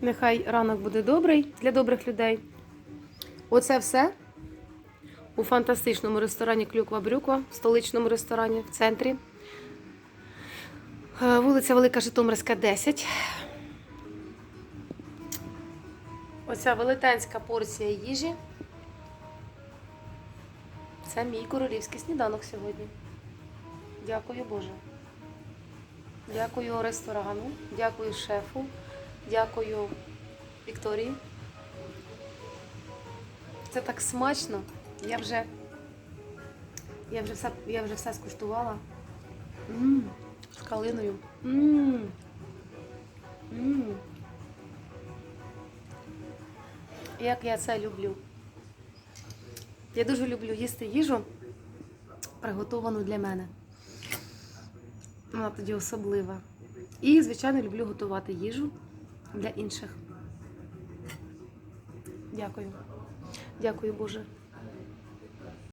Нехай ранок буде добрий для добрих людей. Оце все у фантастичному ресторані Клюква Брюква, в столичному ресторані в центрі. Е, Вулиця Велика Житомирська, 10. Оця велетенська порція їжі. Це мій королівський сніданок сьогодні. Дякую Боже. Дякую ресторану, дякую шефу, дякую Вікторії. Це так смачно. Я вже, я вже, все, я вже все скуштувала. м з калиною. м м Як я це люблю. Я дуже люблю їсти їжу, приготовану для мене. Вона тоді особлива. І, звичайно, люблю готувати їжу для інших. Дякую. Дякую, Боже.